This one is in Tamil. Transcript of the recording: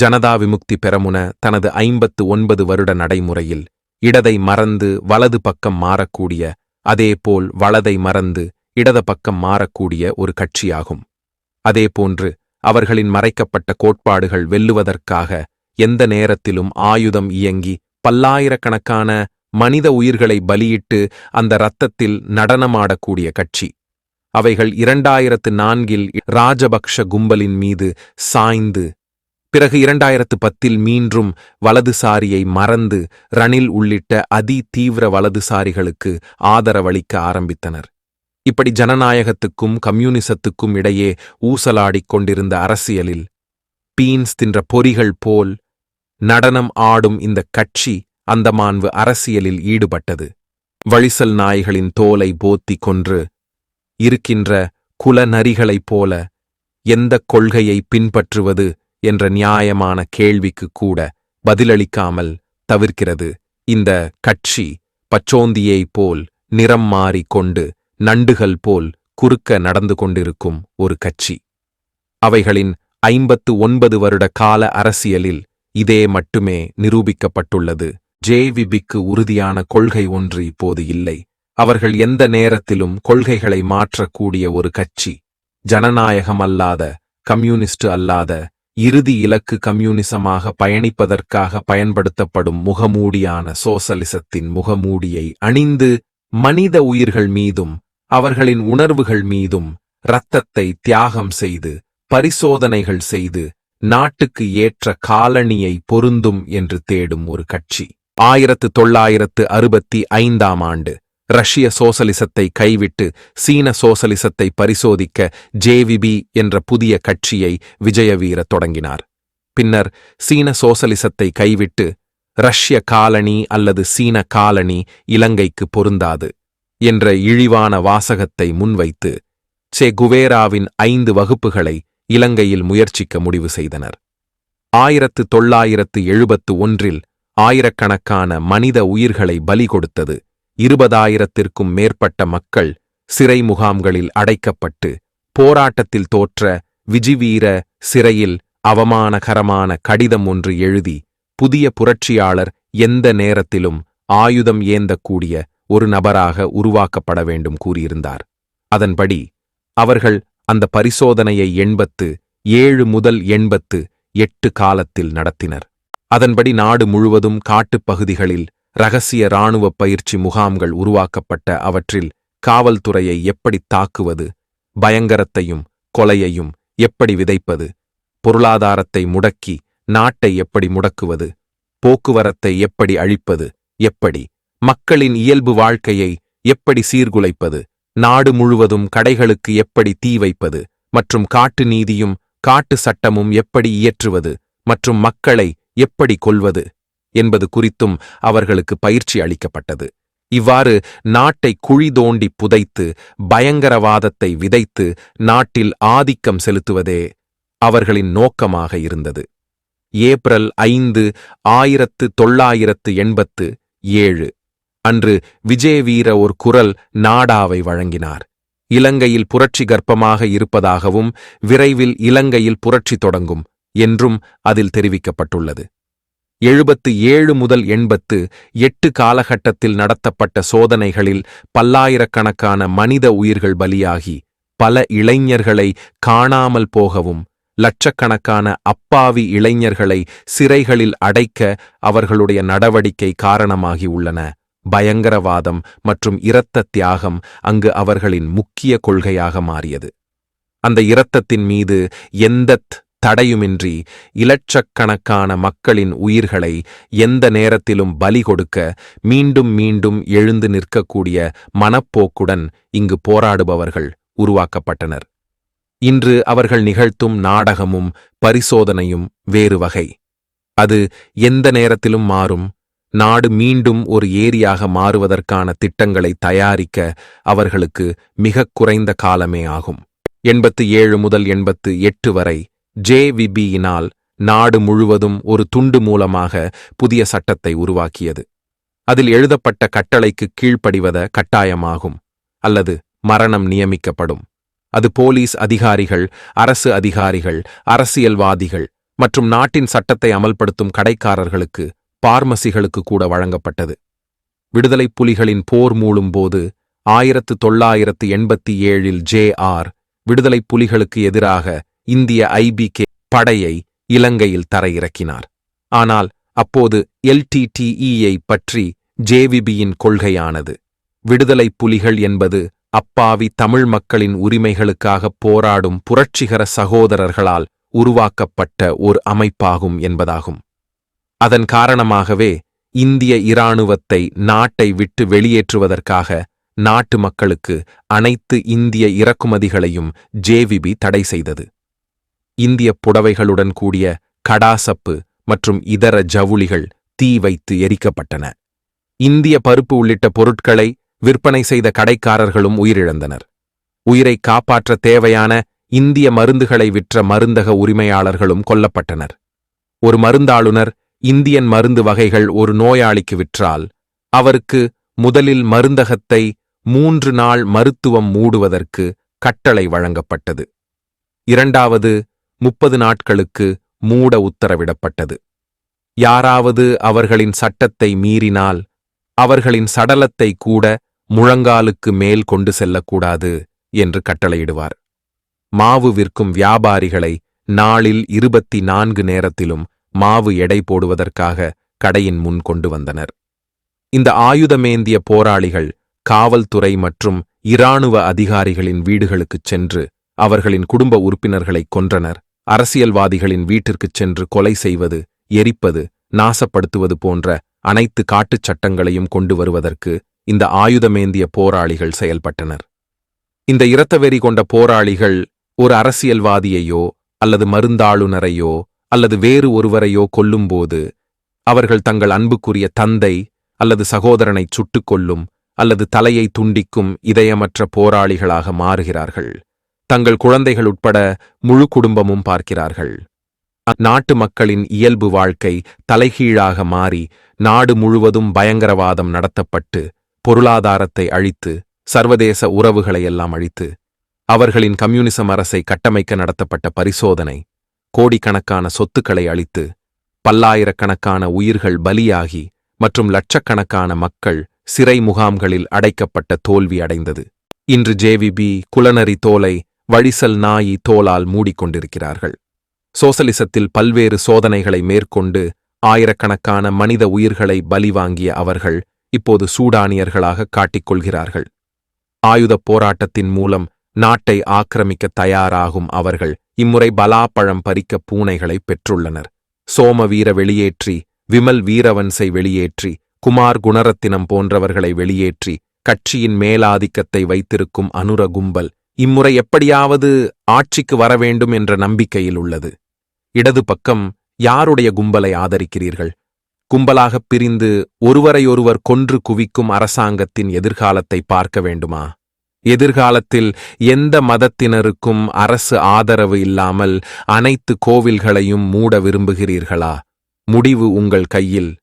ஜனதா விமுக்தி பெறமுன தனது ஐம்பத்து ஒன்பது வருட நடைமுறையில் இடதை மறந்து வலது பக்கம் மாறக்கூடிய அதேபோல் வலதை மறந்து இடத பக்கம் மாறக்கூடிய ஒரு கட்சியாகும். அதேபோன்று அவர்களின் மறைக்கப்பட்ட கோட்பாடுகள் வெல்லுவதற்காக எந்த நேரத்திலும் ஆயுதம் இயங்கி பல்லாயிரக்கணக்கான மனித உயிர்களை பலியிட்டு அந்த இரத்தத்தில் நடனமாடக்கூடிய கட்சி. அவைகள் இரண்டாயிரத்து நான்கில் ராஜபக்ஷ கும்பலின் மீது சாய்ந்து பிறகு இரண்டாயிரத்து பத்தில் மீண்டும் வலதுசாரியை மறந்து ரணில் உள்ளிட்ட அதி தீவிர வலதுசாரிகளுக்கு ஆதரவளிக்க ஆரம்பித்தனர். இப்படி ஜனநாயகத்துக்கும் கம்யூனிசத்துக்கும் இடையே ஊசலாடிக் கொண்டிருந்த அரசியலில் பீன்ஸ் தின்ற பொறிகள் போல் நடனம் ஆடும் இந்த கட்சி அந்தமான்வு அரசியலில் ஈடுபட்டது. வழிசல் நாய்களின் தோலை போத்தி கொன்று இருக்கின்ற குல நரிகளைப் போல எந்த கொள்கையை பின்பற்றுவது என்ற நியாயமான கேள்விக்கு கூட பதிலளிக்காமல் தவிர்க்கிறது. இந்த கட்சி பச்சோந்தியைப் போல் நிறம் மாறி கொண்டு நண்டுகள் போல் குறுக்க நடந்து கொண்டிருக்கும் ஒரு கட்சி. அவைகளின் ஐம்பத்து ஒன்பது வருட கால அரசியலில் இதே மட்டுமே நிரூபிக்கப்பட்டுள்ளது. ஜேவிபிக்கு உறுதியான கொள்கை ஒன்று இப்போது இல்லை. அவர்கள் எந்த நேரத்திலும் கொள்கைகளை மாற்றக்கூடிய ஒரு கட்சி. ஜனநாயகம் அல்லாத கம்யூனிஸ்ட் அல்லாத இறுதி இலக்கு கம்யூனிசமாக பயணிப்பதற்காக பயன்படுத்தப்படும் முகமூடியான சோசலிசத்தின் முகமூடியை அணிந்து மனித உயிர்கள் மீதும் அவர்களின் உணர்வுகள் மீதும் இரத்தத்தை தியாகம் செய்து பரிசோதனைகள் செய்து நாட்டுக்கு ஏற்ற காலணியை பொருந்தும் என்று தேடும் ஒரு கட்சி. ஆயிரத்து தொள்ளாயிரத்து அறுபத்தி ஐந்தாம் ஆண்டு ரஷ்ய சோசலிசத்தை கைவிட்டு சீன சோசலிசத்தை பரிசோதிக்க ஜேவிபி என்ற புதிய கட்சியை விஜயவீர தொடங்கினார். பின்னர் சீன சோசலிசத்தை கைவிட்டு ரஷ்ய காலனி அல்லது சீன காலனி இலங்கைக்கு பொருந்தாது என்ற இழிவான வாசகத்தை முன்வைத்து செ குவேராவின் ஐந்து வகுப்புகளை இலங்கையில் முயற்சிக்க முடிவு செய்தனர். ஆயிரத்து தொள்ளாயிரத்து எழுபத்து ஒன்றில் ஆயிரக்கணக்கான மனித உயிர்களை பலி கொடுத்தது இருபதாயிரத்திற்கும் மேற்பட்ட மக்கள் சிறை முகாம்களில் அடைக்கப்பட்டு போராட்டத்தில் தோற்ற விஜிவீர சிறையில் அவமானகரமான கடிதம் ஒன்று எழுதி புதிய புரட்சியாளர் எந்த நேரத்திலும் ஆயுதம் ஏந்தக்கூடிய ஒரு நபராக உருவாக்கப்பட வேண்டும் கூறியிருந்தார். அதன்படி அவர்கள் அந்த பரிசோதனையை எண்பத்து ஏழு முதல் எண்பத்து எட்டு காலத்தில் நடத்தினர். அதன்படி நாடு முழுவதும் காட்டுப் பகுதிகளில் ரகசிய இராணுவ பயிற்சி முகாம்கள் உருவாக்கப்பட்ட அவற்றில் காவல்துறையை எப்படி தாக்குவது பயங்கரத்தையும் கொலையையும் எப்படி விதைப்பது பொருளாதாரத்தை முடக்கி நாட்டை எப்படி முடக்குவது போக்குவரத்தை எப்படி அழிப்பது எப்படி மக்களின் இயல்பு வாழ்க்கையை எப்படி சீர்குலைப்பது நாடு முழுவதும் கடைகளுக்கு எப்படி தீ வைப்பது மற்றும் காட்டு நீதியும் காட்டு சட்டமும் எப்படி இயற்றுவது மற்றும் மக்களை எப்படி கொல்வது என்பது குறித்தும் அவர்களுக்கு பயிற்சி அளிக்கப்பட்டது. இவ்வாறு நாட்டை குழி தோண்டி புதைத்து பயங்கரவாதத்தை விதைத்து நாட்டில் ஆதிக்கம் செலுத்துவதே அவர்களின் நோக்கமாக இருந்தது. ஏப்ரல் ஐந்து ஆயிரத்து தொள்ளாயிரத்து எண்பத்து ஏழு. அன்று விஜயவீர ஒரு குரல் நாடாவை வழங்கினார். இலங்கையில் புரட்சி கர்ப்பமாக இருப்பதாகவும் விரைவில் இலங்கையில் புரட்சி தொடங்கும் என்றும் அதில் தெரிவிக்கப்பட்டுள்ளது. எழுபத்து ஏழு முதல் எண்பத்து எட்டு காலகட்டத்தில் நடத்தப்பட்ட சோதனைகளில் பல்லாயிரக்கணக்கான மனித உயிர்கள் பலியாகி பல இளைஞர்களை காணாமல் போகவும் லட்சக்கணக்கான அப்பாவி இளைஞர்களை சிறைகளில் அடைக்க அவர்களுடைய நடவடிக்கை காரணமாகி உள்ளன. பயங்கரவாதம் மற்றும் இரத்த தியாகம் அங்கு அவர்களின் முக்கிய கொள்கையாக மாறியது. அந்த இரத்தத்தின் மீது எந்தத் தடையுமின்றி இலட்சக்கணக்கான மக்களின் உயிர்களை எந்த நேரத்திலும் பலி கொடுக்க மீண்டும் மீண்டும் எழுந்து நிற்கக்கூடிய மனப்போக்குடன் இங்கு போராடுபவர்கள் உருவாக்கப்பட்டனர். இன்று அவர்கள் நிகழ்த்தும் நாடகமும் பரிசோதனையும் வேறு வகை. அது எந்த நேரத்திலும் மாறும். நாடு மீண்டும் ஒரு ஏரியாக மாறுவதற்கான திட்டங்களை தயாரிக்க அவர்களுக்கு மிகக் குறைந்த காலமே ஆகும். எண்பத்து ஏழு முதல் எண்பத்து எட்டு வரை ஜேவிபியினால் நாடு முழுவதும் ஒரு துண்டு மூலமாக புதிய சட்டத்தை உருவாக்கியது. அதில் எழுதப்பட்ட கட்டளைக்கு கீழ்ப்படிவத கட்டாயமாகும் அல்லது மரணம் நியமிக்கப்படும். அது போலீஸ் அதிகாரிகள் அரசு அதிகாரிகள் அரசியல்வாதிகள் மற்றும் நாட்டின் சட்டத்தை அமல்படுத்தும் கடைக்காரர்களுக்கு பார்மசிகளுக்கு கூட வழங்கப்பட்டது. விடுதலைப் புலிகளின் போர் மூழும்போது ஆயிரத்து தொள்ளாயிரத்து எண்பத்தி ஏழில் ஜே ஆர் விடுதலைப் புலிகளுக்கு எதிராக இந்திய ஐபிகே படையை இலங்கையில் தரையிறக்கினார். ஆனால் அப்போது எல்டிடிஇயை பற்றி ஜேவிபியின் கொள்கையானது. விடுதலைப் புலிகள் என்பது அப்பாவி தமிழ் மக்களின் உரிமைகளுக்காக போராடும் புரட்சிகர சகோதரர்களால் உருவாக்கப்பட்ட ஒரு அமைப்பாகும் என்பதாகும். அதன் காரணமாகவே இந்திய இராணுவத்தை நாட்டை விட்டு வெளியேற்றுவதற்காக நாட்டு மக்களுக்கு அனைத்து இந்திய இறக்குமதிகளையும் ஜேவிபி தடை செய்தது. இந்திய புடவைகளுடன் கூடிய கடாசப்பு மற்றும் இதர ஜவுளிகள் தீ வைத்து எரிக்கப்பட்டன. இந்திய பருப்பு உள்ளிட்ட பொருட்களை விற்பனை செய்த கடைக்காரர்களும் உயிரிழந்தனர். உயிரை காப்பாற்ற தேவையான இந்திய மருந்துகளை விற்ற மருந்தக உரிமையாளர்களும் கொல்லப்பட்டனர். ஒரு மருந்தாளுநர் இந்தியன் மருந்து வகைகள் ஒரு நோயாளிக்கு விற்றால் அவருக்கு முதலில் மருந்தகத்தை மூன்று நாள் மருத்துவம் மூடுவதற்கு கட்டளை வழங்கப்பட்டது. இரண்டாவது முப்பது நாட்களுக்கு மூட உத்தரவிடப்பட்டது. யாராவது அவர்களின் சட்டத்தை மீறினால் அவர்களின் சடலத்தை கூட முழங்காலுக்கு மேல் கொண்டு செல்லக்கூடாது என்று கட்டளையிடுவார். மாவு விற்கும் வியாபாரிகளை நாளில் இருபத்தி நான்கு நேரத்திலும் மாவு எடை போடுவதற்காக கடையின் முன் கொண்டு வந்தனர். இந்த ஆயுதமேந்திய போராளிகள் காவல்துறை மற்றும் இராணுவ அதிகாரிகளின் வீடுகளுக்குச் சென்று அவர்களின் குடும்ப உறுப்பினர்களைக் கொன்றனர். அரசியல்வாதிகளின் வீட்டிற்குச் சென்று கொலை செய்வது எரிப்பது நாசப்படுத்துவது போன்ற அனைத்து காட்டுச் சட்டங்களையும் கொண்டு வருவதற்கு இந்த ஆயுதமேந்திய போராளிகள் செயல்பட்டனர். இந்த இரத்தவெறி கொண்ட போராளிகள் ஒரு அரசியல்வாதியையோ அல்லது மருந்தாளுநரையோ அல்லது வேறு ஒருவரையோ கொல்லும்போது அவர்கள் தங்கள் அன்புக்குரிய தந்தை அல்லது சகோதரனைச் சுட்டுக் கொல்லும் அல்லது தலையை துண்டிக்கும் இதயமற்ற போராளிகளாக மாறுகிறார்கள். தங்கள் குழந்தைகள் உட்பட முழு குடும்பமும் பார்க்கிறார்கள். நாட்டு மக்களின் இயல்பு வாழ்க்கை தலைகீழாக மாறி நாடு முழுவதும் பயங்கரவாதம் நடத்தப்பட்டு பொருளாதாரத்தை அழித்து சர்வதேச உறவுகளையெல்லாம் அழித்து அவர்களின் கம்யூனிசம் அரசை கட்டமைக்க நடத்தப்பட்ட பரிசோதனை கோடிக்கணக்கான சொத்துக்களை அழித்து பல்லாயிரக்கணக்கான உயிர்கள் பலியாகி மற்றும் லட்சக்கணக்கான மக்கள் சிறை முகாம்களில் அடைக்கப்பட்ட தோல்வி அடைந்தது. இன்று ஜேவிபி குலனரி தோலை வழிசல் நாயி தோலால் மூடிக்கொண்டிருக்கிறார்கள். சோசலிசத்தில் பல்வேறு சோதனைகளை மேற்கொண்டு ஆயிரக்கணக்கான மனித உயிர்களை பலி வாங்கிய அவர்கள் இப்போது சூடானியர்களாக காட்டிக்கொள்கிறார்கள். ஆயுதப் போராட்டத்தின் மூலம் நாட்டை ஆக்கிரமிக்க தயாராகும் அவர்கள் இம்முறை பலாப்பழம் பறிக்க பூனைகளை பெற்றுள்ளனர். சோமவீர வெளியேற்றி விமல் வீரவன்சை வெளியேற்றி குமார் குணரத்தினம் போன்றவர்களை வெளியேற்றி கட்சியின் மேலாதிக்கத்தை வைத்திருக்கும் அனுர கும்பல் இம்முறை எப்படியாவது ஆட்சிக்கு வர வேண்டும் என்ற நம்பிக்கையில் உள்ளது. இடது பக்கம் யாருடைய கும்பலை ஆதரிக்கிறீர்கள்? கும்பலாகப் பிரிந்து ஒருவரையொருவர் கொன்று குவிக்கும் அரசாங்கத்தின் எதிர்காலத்தை பார்க்க வேண்டுமா? எதிர்காலத்தில் எந்த மதத்தினருக்கும் அரசு ஆதரவு இல்லாமல் அனைத்து கோவில்களையும் மூட விரும்புகிறீர்களா? முடிவு உங்கள் கையில்.